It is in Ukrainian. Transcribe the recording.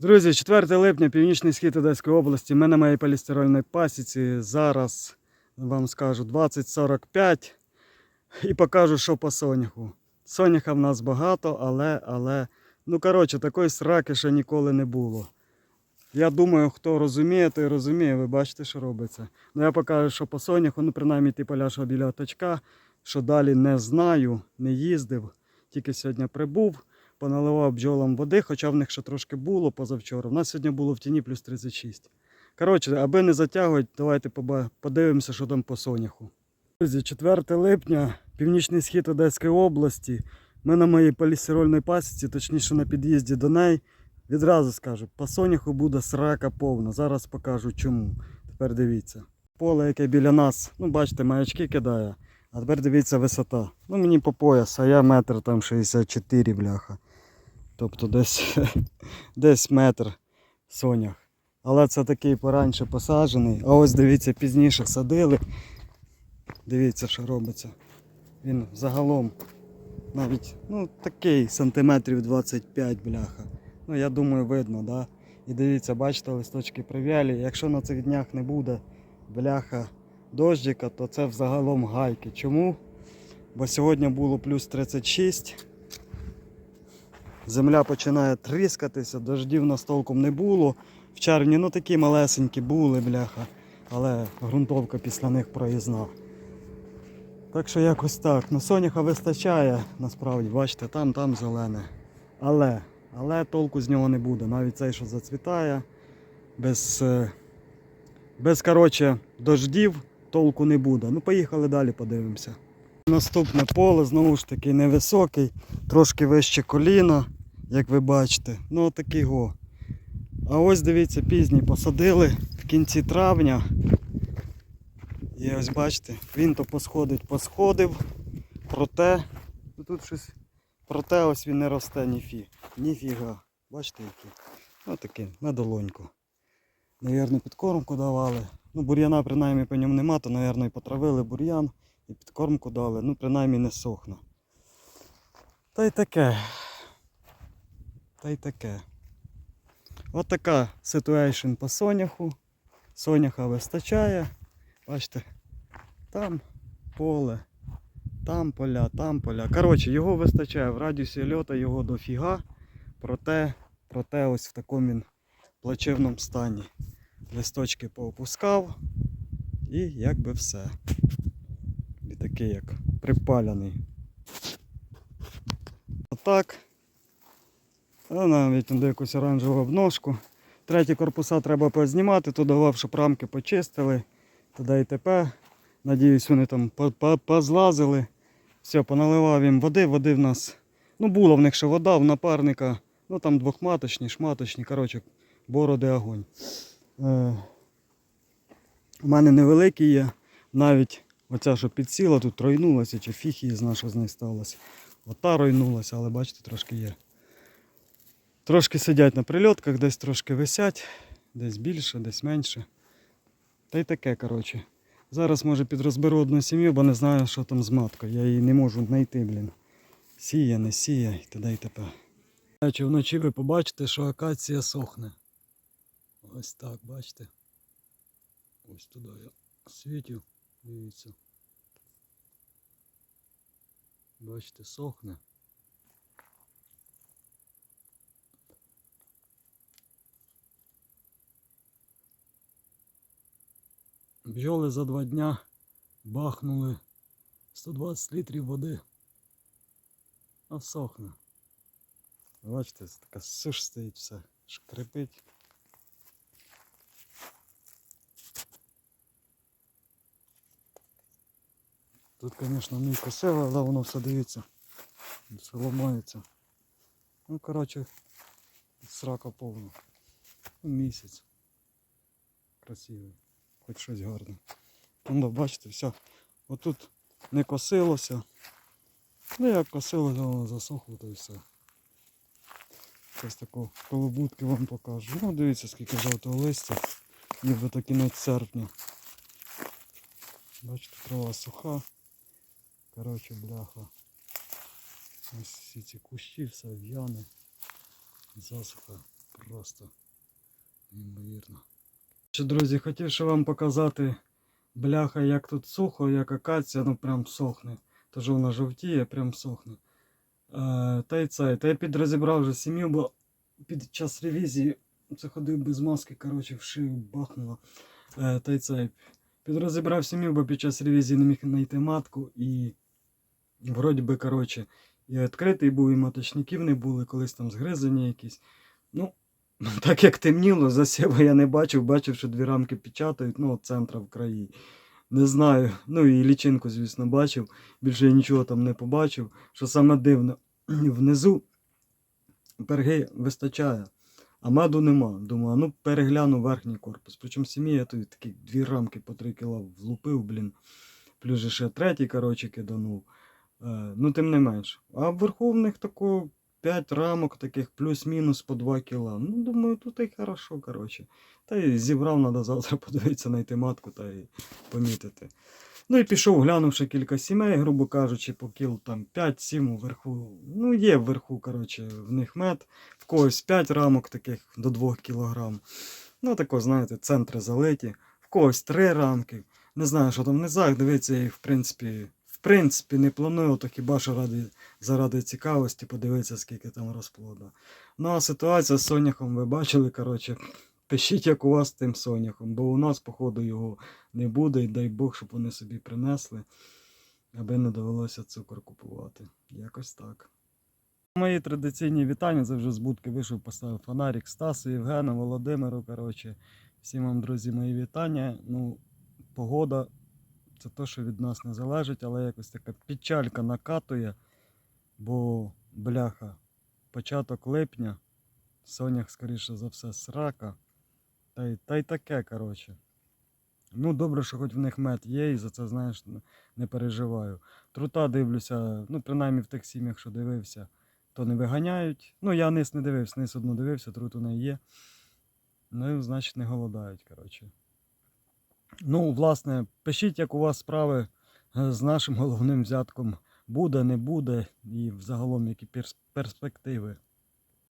Друзі, 4 липня, північний схід Одеської області. Ми на моїй полістирольній пасіці. Зараз вам скажу 20.45 і покажу, що по соняху. Соняха в нас багато, але, але, ну коротше, такої сраки ще ніколи не було. Я думаю, хто розуміє, той розуміє. Ви бачите, що робиться. Ну я покажу, що по соняху, ну принаймні ті поля, що біля точка, що далі не знаю, не їздив. Тільки сьогодні прибув поналивав бджолам води, хоча в них ще трошки було позавчора. У нас сьогодні було в тіні плюс 36. Коротше, аби не затягувати, давайте подивимося, що там по соняху. Друзі, 4 липня, північний схід Одеської області. Ми на моїй полістирольній пасіці, точніше на під'їзді до неї. Відразу скажу, по соняху буде срака повна. Зараз покажу чому. Тепер дивіться. Поле, яке біля нас, ну бачите, маячки кидає. А тепер дивіться висота. Ну мені по пояс, а я метр там 64, бляха. Тобто десь, десь метр сонях. Але це такий пораньше посаджений. А ось дивіться, пізніше садили. Дивіться, що робиться. Він загалом навіть ну, такий сантиметрів 25 бляха. Ну я думаю, видно, да? І дивіться, бачите, листочки прив'ялі. Якщо на цих днях не буде бляха дощика, то це взагалом гайки. Чому? Бо сьогодні було плюс 36. Земля починає тріскатися, дождів нас толком не було. В червні ну такі малесенькі були, бляха, але ґрунтовка після них проїзна. Так що якось так. Ну соняха вистачає, насправді, бачите, там, там зелене. Але, але толку з нього не буде. Навіть цей, що зацвітає, без, е, без коротше, дождів толку не буде. Ну поїхали далі, подивимося. Наступне поле знову ж таки невисокий, трошки вище коліна, як ви бачите. Ну отакий го. А ось дивіться, пізній посадили в кінці травня. І ось бачите, він то посходить, посходив. Проте, ну тут щось, проте ось він не росте ніфі. Ніфіга. Бачите який? Ну таке, на долоньку. Навірно, підкормку давали. Ну, бур'яна принаймні по ньому нема, то, навірно, і потравили бур'ян і підкормку дали. Ну, принаймні не сохне. Та й таке. Та й таке. От така ситуація по соняху. Соняха вистачає. Бачите, там поле, там поля, там поля. Коротше, його вистачає в радіусі льота його дофіга. Проте, проте ось в такому він плачевному стані. Листочки поопускав і якби все. І такий як припаляний. Отак. А навіть туди якусь оранжеву обножку. Треті корпуса треба познімати, то давав, щоб рамки почистили. Туди і тепер. Надіюсь, вони там по- по- позлазили. Все, поналивав їм води, води в нас. Ну, була в них ще вода в напарника. Ну там двохматочні, шматочні, коротше, бороди огонь. Е, у мене невеликий є. Навіть оця, що підсіла, тут ройнулася, чи фіг її зна, що з нею сталося. Ота ройнулася, але бачите, трошки є. Трошки сидять на прильотках, десь трошки висять, десь більше, десь менше. Та й таке, коротше. Зараз може підрозберу одну сім'ю, бо не знаю, що там з маткою. Я її не можу знайти, блін. Сіє, не сіє, і т.д. і т.п. Чи вночі ви побачите, що акація сохне. Ось так, бачите. Ось туди я світю, дивіться. Бачите, сохне. Бджоли за два дня бахнули 120 літрів води. А сохне. Бачите, така сиш стоїть все, шкрипить. Тут, звісно, не косило, але воно все дивіться. Все ламається. Ну, коротше, срака повна. Ну, Місяць. Красивий. Хоч щось гарне. Ну, бачите, все. Отут не косилося. Ну як косилося, воно засохло, то і все. Ось таку колобутки вам покажу. Ну, дивіться, скільки жовтого листя. Ніби то кінець серпня. Бачите, трава суха. Коротше, бляха. Ось всі ці кущі, все в'яне. Засуха. просто неймовірно. Друзі, хотів ще вам показати бляха, як тут сухо, як акація, ну прям сохне. Тож вона жовтіє, прям сохне. Е, та й це, та я підрозібрав вже сім'ю, бо під час ревізії це ходив без маски, коротше, в шию бахнуло. Е, та й це, підрозібрав сім'ю, бо під час ревізії не міг знайти матку і вроді би, коротше, і відкритий був, і маточників не були, колись там згризані якісь. Ну, так як темніло, засєва я не бачив, бачив, що дві рамки печатають, ну, от центра в краї. Не знаю. Ну і лічинку, звісно, бачив. Більше я нічого там не побачив. Що саме дивно, внизу перги вистачає, а меду нема. Думаю, ну перегляну верхній корпус. Причому сім'ї я тут такі дві рамки по 3 кіла влупив, блін. Плюс ще третій, коротше, киданув. Е, ну, тим не менш. А в них тако 5 рамок таких плюс-мінус по 2 кіла. Ну, думаю, тут і хорошо, коротше. Та й зібрав, треба завтра подивитися, знайти матку та й помітити. Ну і пішов, глянувши кілька сімей, грубо кажучи, по кіл там 5-7 вверху. Ну, є вверху, коротше, в них мед. В когось 5 рамок таких до 2 кілограм. Ну, тако, знаєте, центри залиті. В когось 3 рамки. Не знаю, що там в низах, дивіться, я їх, в принципі, принципі, не планую, то хіба що ради, заради цікавості подивитися, скільки там розплоду. Ну, а ситуація з соняхом ви бачили, коротше. Пишіть, як у вас з тим соняхом, бо у нас, походу, його не буде, і дай Бог, щоб вони собі принесли, аби не довелося цукор купувати. Якось так. Мої традиційні вітання. Вже з будки вийшов, поставив фонарик Стасу, Євгену, Володимиру. Коротше, всім вам, друзі, мої вітання. Ну, погода це те, що від нас не залежить, але якось така печалька накатує, бо бляха, початок липня, сонях, скоріше за все, срака. Та й, та й таке, коротше. Ну, добре, що хоч в них мед є, і за це, знаєш, не- не переживаю. Трута дивлюся, ну, принаймні в тих сім'ях, що дивився, то не виганяють. Ну, я низ не дивився, низ одну дивився, трут у неї є. Ну, значить, не голодають, коротше. Ну, власне, пишіть, як у вас справи е, з нашим головним взятком буде, не буде, і взагалом які перс- перспективи.